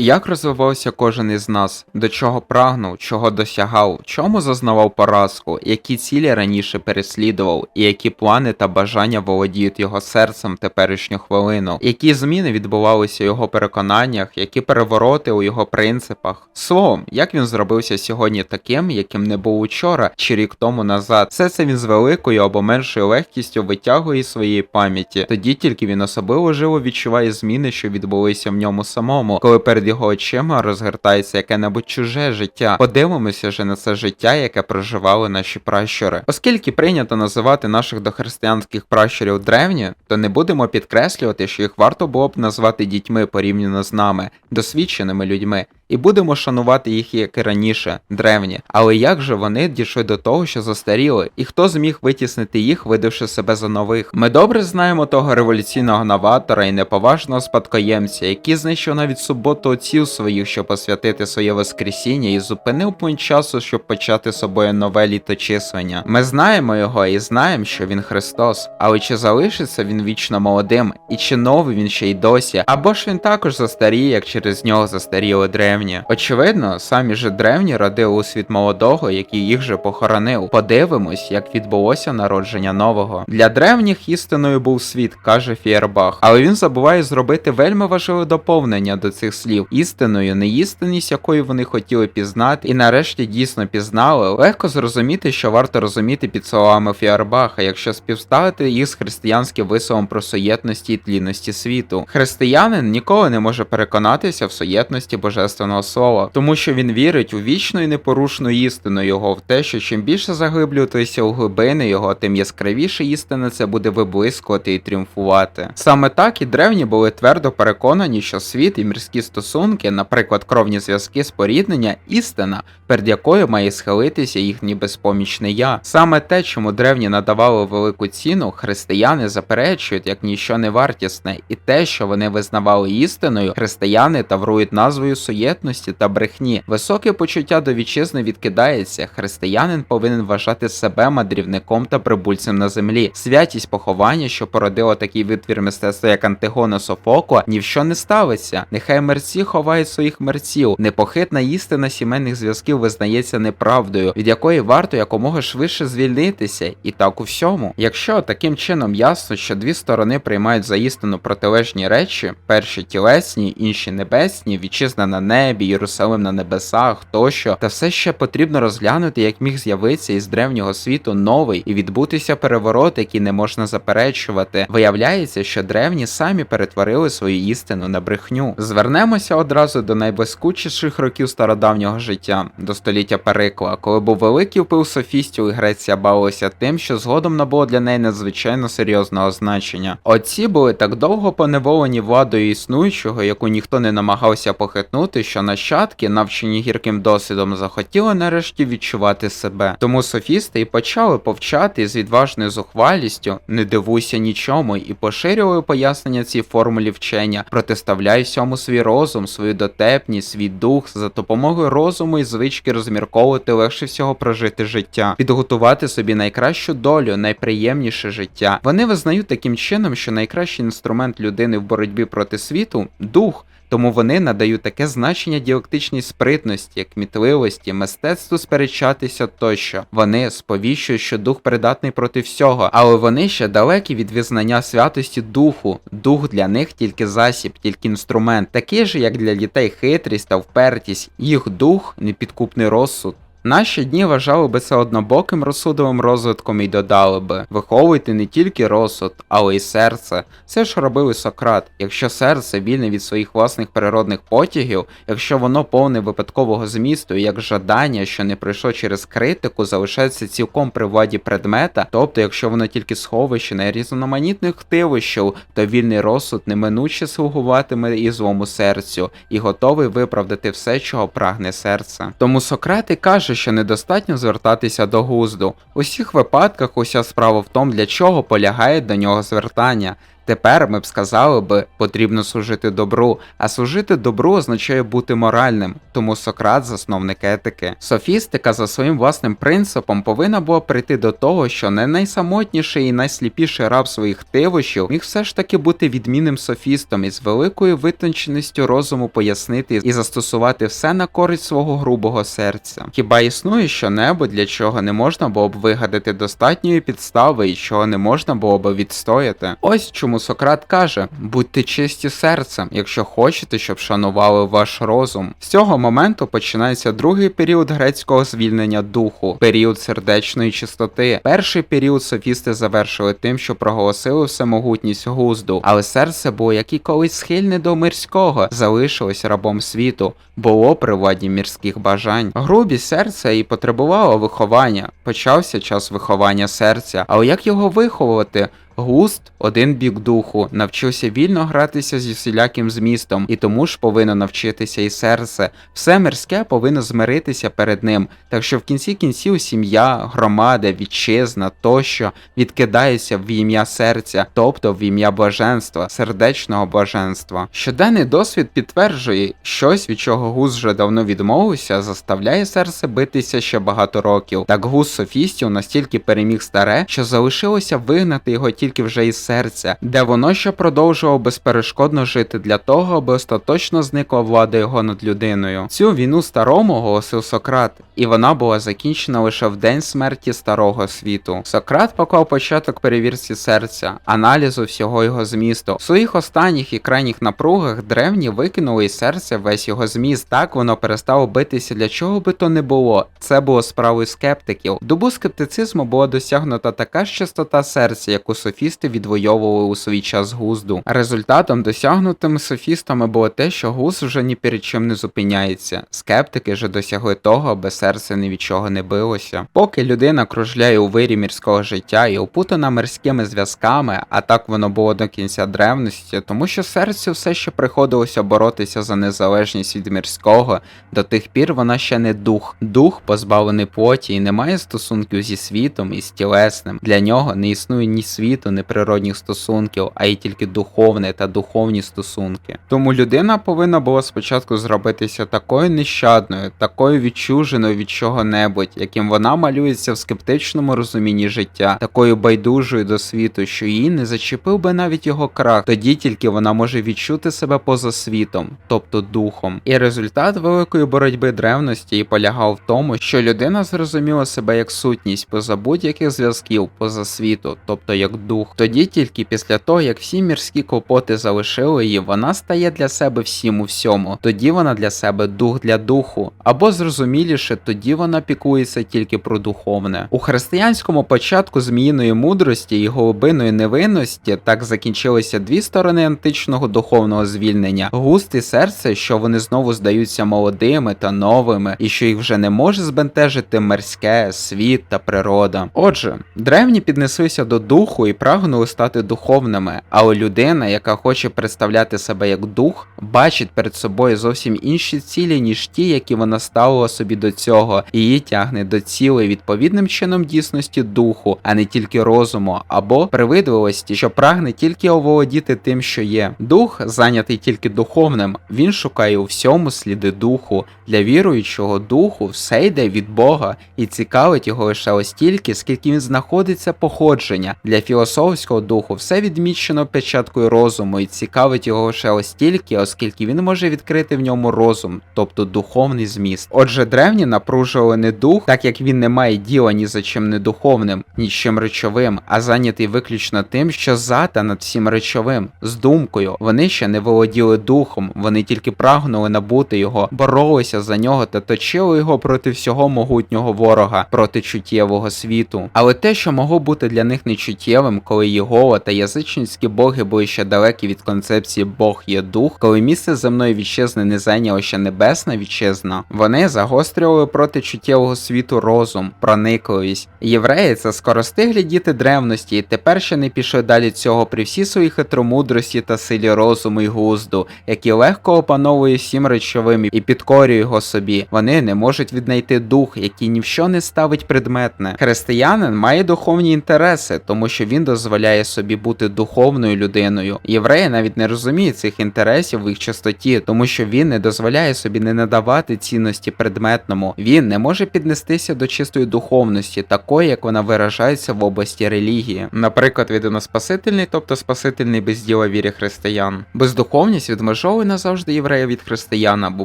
Як розвивався кожен із нас, до чого прагнув, чого досягав, чому зазнавав поразку, які цілі раніше переслідував, і які плани та бажання володіють його серцем теперішню хвилину, які зміни відбувалися у його переконаннях, які перевороти у його принципах. Словом, як він зробився сьогодні таким, яким не був учора чи рік тому назад. Все це він з великою або меншою легкістю витягує із своєї пам'яті. Тоді тільки він особливо живо відчуває зміни, що відбулися в ньому самому, коли перед його очима розгортається яке-небудь чуже життя. Подивимося же на це життя, яке проживали наші пращури. Оскільки прийнято називати наших дохристиянських пращурів древні, то не будемо підкреслювати, що їх варто було б назвати дітьми порівняно з нами, досвідченими людьми. І будемо шанувати їх як і раніше, древні. Але як же вони дійшли до того, що застаріли, і хто зміг витіснити їх, видавши себе за нових? Ми добре знаємо того революційного новатора і неповажного спадкоємця, який знищив навіть суботу отців своїх, щоб посвятити своє воскресіння, і зупинив пункт часу, щоб почати собою нове літочислення. Ми знаємо його і знаємо, що він Христос, але чи залишиться він вічно молодим, і чи новий він ще й досі, або ж він також застаріє, як через нього застаріли древні. Очевидно, самі же древні родили у світ молодого, який їх же похоронив. Подивимось, як відбулося народження нового. Для древніх істиною був світ, каже Фєрбах, але він забуває зробити вельми важливе доповнення до цих слів. Істиною, неістинність, якою вони хотіли пізнати, і нарешті дійсно пізнали. Легко зрозуміти, що варто розуміти під словами Фєрбаха, якщо співставити їх з християнським висловом про суєтності і тлінності світу. Християнин ніколи не може переконатися в суєтності божественного слова, тому що він вірить у вічну і непорушну істину його, в те, що чим більше заглиблюватися у глибини його, тим яскравіше істина це буде виблискувати і тріумфувати. Саме так і древні були твердо переконані, що світ і мірські стосунки, наприклад, кровні зв'язки споріднення, істина, перед якою має схилитися їхній безпомічне я. Саме те, чому древні надавали велику ціну, християни заперечують як ніщо не вартісне, і те, що вони визнавали істиною, християни таврують назвою суєтності та брехні. Високе почуття до вітчизни відкидається. Християнин повинен вважати себе мандрівником та прибульцем на землі. Святість поховання, що породило такий витвір мистецтва, як Антигона Софокла, ні в що не ставиться. Нехай мерці ховають своїх мерців. Непохитна істина сімейних зв'язків визнається неправдою, від якої варто якомога швидше звільнитися, і так у всьому. Якщо таким чином ясно, що дві сторони приймають за істину протилежні речі, перші тілесні, інші небесні, вітчизна на небі, Єрусалим на небесах тощо, та все ще потрібно розглянути, як міг з'явитися із древнього світу новий і відбутися переворот, який не можна заперечувати. Виявляється, що древні самі перетворили свою істину на брехню. Звернемося одразу до найблискучіших років стародавнього життя, до століття Перикла, коли був великий впив софістів, і Греція бавилася тим, що згодом набуло для неї надзвичайно серйозного значення. Отці були так довго поневолені владою існуючого, яку ніхто не намагався похитнути, що нащадки, навчені гірким досвідом, захотіли нарешті відчувати себе. Тому софісти і почали повчати з відважною зухвалістю, не дивуйся нічому, і поширювали пояснення цій формулі вчення, протиставляй всьому свій розум, свою дотепність, свій дух, за допомогою розуму і звички розмірковувати легше всього прожити життя, підготувати собі найкращу долю, найприємніше життя. Вони визнають таким чином, що найкращий інструмент людини в боротьбі проти світу дух. Тому вони надають таке значення діалектичній спритності, кмітливості, мистецтву сперечатися тощо. Вони сповіщують, що дух придатний проти всього, але вони ще далекі від визнання святості духу. Дух для них тільки засіб, тільки інструмент, такий же, як для дітей хитрість та впертість. Їх дух непідкупний розсуд. Наші дні вважали би це однобоким розсудовим розвитком і додали би виховуйте не тільки розсуд, але й серце. Це ж робив і Сократ. Якщо серце вільне від своїх власних природних потягів, якщо воно повне випадкового змісту, і як жадання, що не пройшло через критику, залишається цілком при владі предмета, тобто, якщо воно тільки сховище найрізноманітних хтивищів, то вільний розсуд неминуче слугуватиме і злому серцю, і готовий виправдати все, чого прагне серце. Тому Сократ і каже, що недостатньо звертатися до гузду. У всіх випадках уся справа в тому, для чого полягає до нього звертання. Тепер ми б сказали би, потрібно служити добру, а служити добру означає бути моральним, тому Сократ засновник етики. Софістика за своїм власним принципом повинна була прийти до того, що не найсамотніший і найсліпіший раб своїх тивощів міг все ж таки бути відмінним софістом і з великою витонченістю розуму пояснити і застосувати все на користь свого грубого серця. Хіба існує що-небудь, для чого не можна було б вигадати достатньої підстави і чого не можна було б відстояти? Ось чому Сократ каже: будьте чисті серцем, якщо хочете, щоб шанували ваш розум. З цього моменту починається другий період грецького звільнення духу, період сердечної чистоти. Перший період софісти завершили тим, що проголосили всемогутність глузду, але серце було, як і колись схильне до мирського, залишилось рабом світу, було при владі мірських бажань. Грубість серця і потребувало виховання. Почався час виховання серця, але як його виховувати? Густ, один бік духу, навчився вільно гратися зі всіляким змістом, і тому ж повинно навчитися і серце. Все мирське повинно змиритися перед ним, так що в кінці кінців сім'я, громада, вітчизна тощо відкидаються в ім'я серця, тобто в ім'я блаженства, сердечного блаженства. Щоденний досвід підтверджує, щось, від чого гус вже давно відмовився, заставляє серце битися ще багато років. Так гус софістів настільки переміг старе, що залишилося вигнати його тільки вже із серця, де воно ще продовжувало безперешкодно жити для того, аби остаточно зникла влада його над людиною. Цю війну старому оголосив Сократ, і вона була закінчена лише в день смерті старого світу. Сократ поклав початок перевірці серця, аналізу всього його змісту. В своїх останніх і крайніх напругах древні викинули із серця весь його зміст. Так воно перестало битися для чого би то не було. Це було справою скептиків. Добу скептицизму була досягнута така ж чистота серця, яку софісти відвоювали у свій час гузду. Результатом досягнутими софістами було те, що гуз вже ні перед чим не зупиняється. Скептики же досягли того, аби серце ні від чого не билося. Поки людина кружляє у вирі мірського життя і опутана мирськими зв'язками, а так воно було до кінця древності, тому що серцю все ще приходилося боротися за незалежність від мирського, до тих пір вона ще не дух. Дух позбавлений плоті і не має стосунків зі світом і з тілесним. Для нього не існує ні світу, ні природних стосунків, а й тільки духовне та духовні стосунки. Тому людина повинна була спочатку зробитися такою нещадною, такою відчуженою від чого-небудь, яким вона малюється в скептичному розумінні життя, такою байдужою до світу, що її не зачепив би навіть його крах. Тоді тільки вона може відчути себе поза світом, тобто духом. І результат великої боротьби древності і полягав в тому, що людина зрозуміла себе як сутність поза будь-яких зв'язків, поза світу, тобто як дух. Тоді тільки після того, як всі мірські клопоти залишили її, вона стає для себе всім у всьому. Тоді вона для себе дух для духу, або зрозуміліше, тоді вона пікується тільки про духовне. У християнському початку зміїної мудрості і голубиної невинності так закінчилися дві сторони античного духовного звільнення: густ і серце, що вони знову здаються молодими та новими, і що їх вже не може збентежити мирське, світ та природа. Отже, древні піднеслися до духу і прагнули стати духовними, але людина, яка хоче представляти себе як дух, бачить перед собою зовсім інші цілі, ніж ті, які вона ставила собі до цього, і її тягне до цілей відповідним чином дійсності духу, а не тільки розуму, або привидливості, що прагне тільки оволодіти тим, що є. Дух, зайнятий тільки духовним, він шукає у всьому сліди духу. Для віруючого духу все йде від Бога і цікавить його лише ось стільки, скільки він знаходиться походження. Для філософського духу все відмічено печаткою розуму і цікавить його лише ось стільки, оскільки він може відкрити в ньому розум, тобто духовний зміст. Отже, древні напружували не дух, так як він не має діла ні за чим не духовним, ні з чим речовим, а зайнятий виключно тим, що за та над всім речовим, з думкою. Вони ще не володіли духом, вони тільки прагнули набути його, боролися за нього та точили його проти всього могутнього ворога, проти чуттєвого світу. Але те, що могло бути для них нечуттєвим, коли Єгова та язичницькі боги були ще далекі від концепції Бог є дух, коли місце земної вітчизни не зайняло ще небесна вітчизна, вони загострювали проти чуттєвого світу розум, проникливість. Євреї це скоростиглі діти древності, і тепер ще не пішли далі цього при всій своїй хитромудрості та силі розуму й глузду, які легко опановує всім речовим і підкорює його собі. Вони не можуть віднайти дух, який ні в що не ставить предметне. Християнин має духовні інтереси, тому що він дозволяє собі бути духовною людиною. Євреї навіть не розуміють цих інтересів в їх чистоті, тому що він не дозволяє собі не надавати цінності предметному. Він не може піднестися до чистої духовності, такої, як вона виражається в області релігії. Наприклад, відоноспасительний, тобто спасительний без діла вірі християн. Бездуховність відмежовує назавжди єврея від християна, бо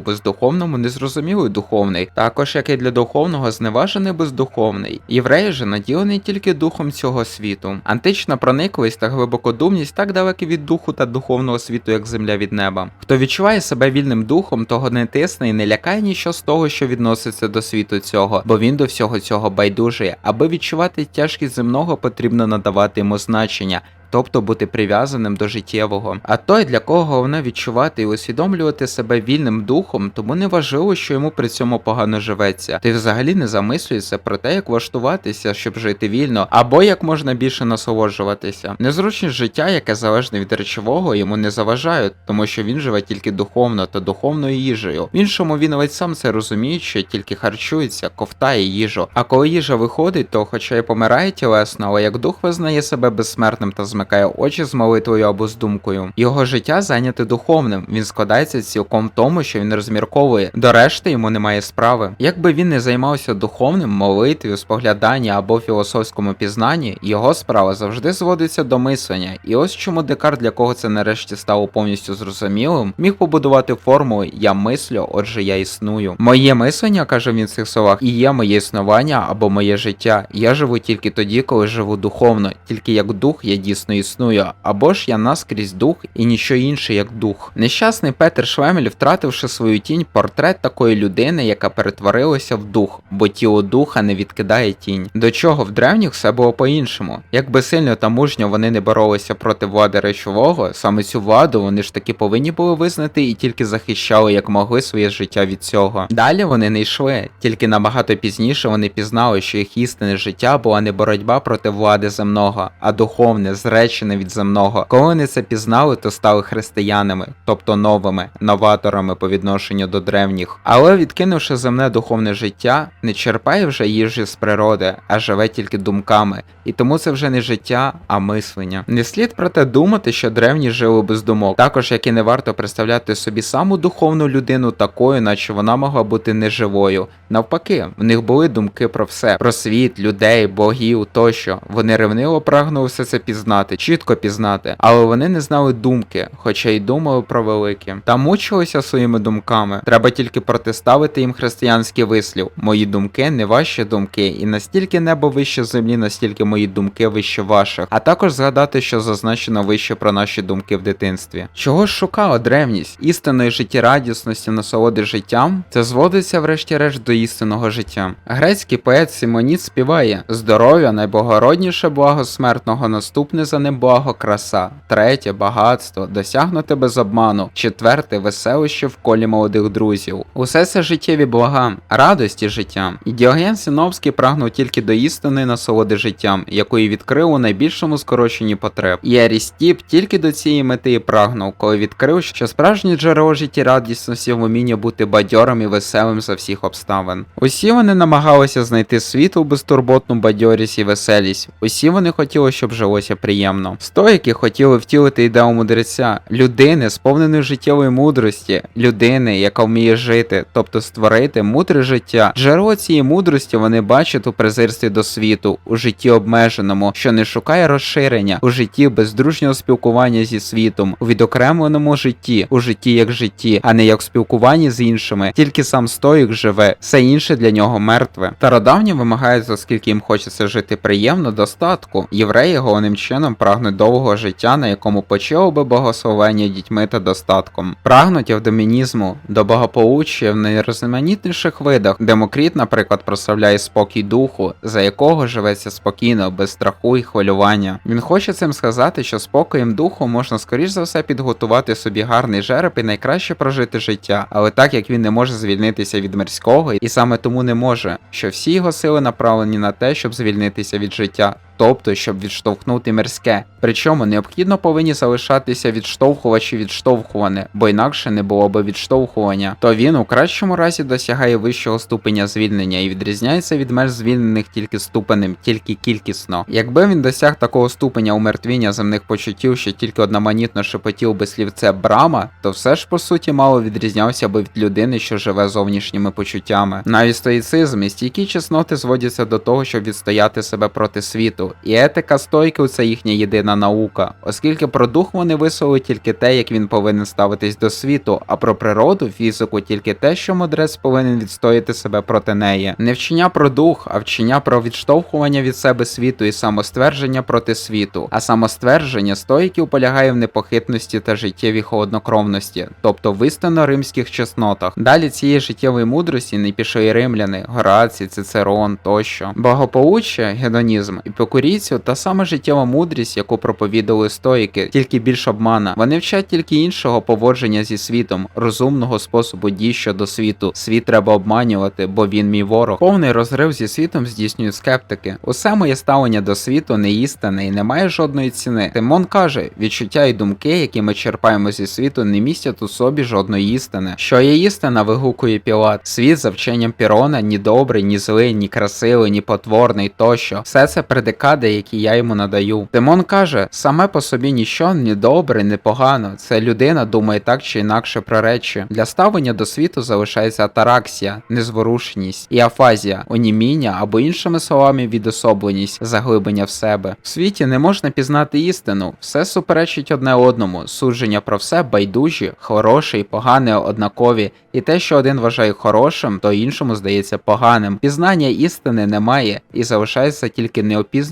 бездуховному незрозумілий духовний, також як і для духовного зневажений бездуховний. Єврей же наділений тільки духом цього світу. Антична проникливість та глибокодумність так далекі від духу та духовного світу, як земля від неба. Хто відчуває себе вільним духом, того не тисне і не лякає нічого з того, що відноситься до світу цього, бо він до всього цього байдужий. Аби відчувати тяжкість земного, потрібно надавати йому значення. Тобто бути прив'язаним до життєвого. А той, для кого головне відчувати і усвідомлювати себе вільним духом, тому не важливо, що йому при цьому погано живеться. Ти взагалі не замислюєшся про те, як влаштуватися, щоб жити вільно, або як можна більше насолоджуватися. Незручність життя, яке залежне від речового, йому не заважають, тому що він живе тільки духовно та духовною їжею. В іншому він навіть сам це розуміє, що тільки харчується, ковтає їжу. А коли їжа виходить, то хоча й помирає тілесно, але як дух визнає себе безсмертним та змикає очі з молитвою або з думкою. Його життя зайняте духовним. Він складається цілком в тому, що він розмірковує. До решти йому немає справи. Якби він не займався духовним, молитвою, спогляданні або філософському пізнанні, його справа завжди зводиться до мислення. І ось чому Декарт, для кого це нарешті стало повністю зрозумілим, міг побудувати формулу Я мислю, отже, я існую. Моє мислення, каже він в цих словах, і є моє існування або моє життя. Я живу тільки тоді, коли живу духовно, тільки як дух я дійсно існую, або ж я наскрізь дух і ніщо інше як дух. Нещасний Петер Швемель, втративши свою тінь, портрет такої людини, яка перетворилася в дух, бо тіло духа не відкидає тінь. До чого в древніх все було по-іншому. Якби сильно та мужньо вони не боролися проти влади речового, саме цю владу вони ж таки повинні були визнати і тільки захищали як могли своє життя від цього. Далі вони не йшли, тільки набагато пізніше вони пізнали, що їх істинне життя була не боротьба проти влади земного, а духовне, зречене від земного. Коли вони це пізнали, то стали християнами, тобто новими, новаторами по відношенню до древніх. Але відкинувши земне духовне життя, не черпає вже їжі з природи, а живе тільки думками. І тому це вже не життя, а мислення. Не слід проте думати, що древні жили без думок. Також як і не варто представляти собі саму духовну людину такою, наче вона могла бути неживою. Навпаки, в них були думки про все: про світ, людей, богів тощо. Вони ревниво прагнули все це пізнати, чітко пізнати, але вони не знали думки, хоча й думали про велике. Та мучилися своїми думками. Треба тільки протиставити їм християнський вислів. Мої думки не ваші думки, і настільки небо вище землі, настільки мої думки вище ваших. А також згадати, що зазначено вище про наші думки в дитинстві. Чого ж шукала древність? Істинної життєрадісності, насолоди життям? Це зводиться, врешті-решт, до істинного життя. Грецький поет Симоніт співає: здоров'я, найблагородніше благо смертного, наступне за ним благо краса, третє багатство, досягнути без обману, четверте веселище в колі молодих друзів. Усе це життєві блага, радості життя. І Діоген Синовський прагнув тільки до істини насолоди життям, якої відкрив у найбільшому скороченні потреб. І Арістіп тільки до цієї мети і прагнув, коли відкрив, що справжнє джерело життєрадісності в умінні бути бадьорим і веселим за всіх обставин. Усі вони намагалися знайти світлу, безтурботну бадьорість і веселість. Усі вони хотіли, щоб жилося приємно. Стоїки хотіли втілити ідею мудреця, людини, сповненої життєвої мудрості, людини, яка вміє жити, тобто створити мудре життя. Джерело цієї мудрості вони бачать у презирстві до світу, у житті обмеженому, що не шукає розширення, у житті без дружнього спілкування зі світом, у відокремленому житті, у житті як житті, а не як спілкуванні з іншими. Тільки сам стоїк живе, все інше для нього мертве. Стародавні вимагають, оскільки їм хочеться жити приємно, достатку. Євреї головним чином прагнуть довгого життя, на якому почало би благословення дітьми та достатком. Прагнуть евдомінізму, до благополуччя в найрізноманітніших видах. Демокріт, наприклад, прославляє спокій духу, за якого живеться спокійно, без страху і хвилювання. Він хоче цим сказати, що спокоєм духу можна скоріш за все підготувати собі гарний жереб і найкраще прожити життя, але так як він не може звільнитися від мирського, і саме тому не може, що всі його сили направлені на те, щоб звільнитися від життя, тобто щоб відштовхнути мирське. Причому необхідно повинні залишатися відштовхувач і відштовхуване, бо інакше не було би відштовхування. То він у кращому разі досягає вищого ступеня звільнення і відрізняється від меж звільнених тільки ступенем, тільки кількісно. Якби він досяг такого ступеня умертвіння земних почуттів, що тільки одноманітно шепотів би слівце брама, то все ж по суті мало відрізнявся би від людини, що живе зовнішніми почуттями. Навіть стоїцизм і стійкі чесноти зводяться до того, щоб відстояти себе проти світу, і етика стойків це їхня єдина наука, оскільки про дух вони висловили тільки те, як він повинен ставитись до світу, а про природу, фізику тільки те, що мудрець повинен відстояти себе проти неї. Не вчення про дух, а вчення про відштовхування від себе світу і самоствердження проти світу. А самоствердження стоїків полягає в непохитності та життєвій холоднокровності, тобто в істинно римських чеснотах. Далі цієї життєвої мудрості не пішли римляни, Горацій, Цицерон тощо. Благополуччя, гедонізм і покурійцю та саме життєва мудрість, яку проповідали стоїки, тільки більш обмана. Вони вчать тільки іншого поводження зі світом, розумного способу дій щодо світу. Світ треба обманювати, бо він мій ворог. Повний розрив зі світом здійснюють скептики. Усе моє ставлення до світу не істинне і не має жодної ціни. Тимон каже, відчуття і думки, які ми черпаємо зі світу, не містять у собі жодної істини. Що є істина, вигукує Пілат. Світ за вченням Пірона ні добрий, ні злий, ні красивий, ні потворний тощо. Все це предикади, які я йому надаю. Тимон каже, саме по собі ніщо ні добре, ні погано. Це людина думає так чи інакше про речі. Для ставлення до світу залишається атараксія, незворушеність і афазія, оніміння або іншими словами відособленість, заглиблення в себе. В світі не можна пізнати істину, все суперечить одне одному, судження про все байдужі, хороше і погане однакові, і те, що один вважає хорошим, то іншому здається поганим. Пізнання істини немає, і залишається тільки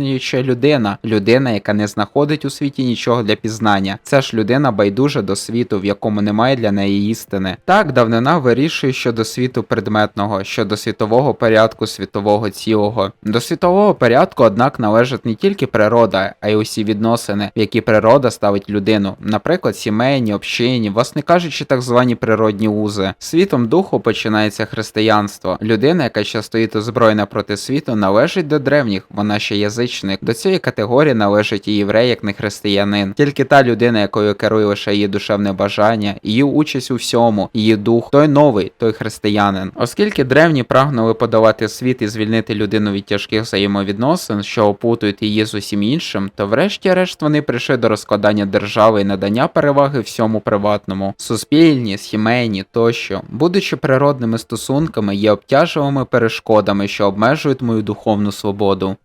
неопізнююча людина, людина, яка не знаходить у світі нічого для пізнання. Це ж людина байдужа до світу, в якому немає для неї істини. Так, давнина вирішує щодо світу предметного, щодо світового порядку світового цілого. До світового порядку, однак, належить не тільки природа, а й усі відносини, в які природа ставить людину, наприклад, сімейні, общинні, власне кажучи, так звані природні узи. Світом духу починається християнство. Людина, яка ще стоїть озброєна проти світу, належить до древніх, вона ще язичник. До цієї категорії належить і єврей, як не християнин. Тільки та людина, якою керує лише її душевне бажання, її участь у всьому, її дух, той новий, той християнин. Оскільки древні прагнули подавати світ і звільнити людину від тяжких взаємовідносин, що опутують її з усім іншим, то врешті-решт вони прийшли до розкладання держави і надання переваги всьому приватному, суспільні, сімейні тощо, будучи природними стосунками, є обтяжливими перешкодами, що обмежують мою духовну свободу.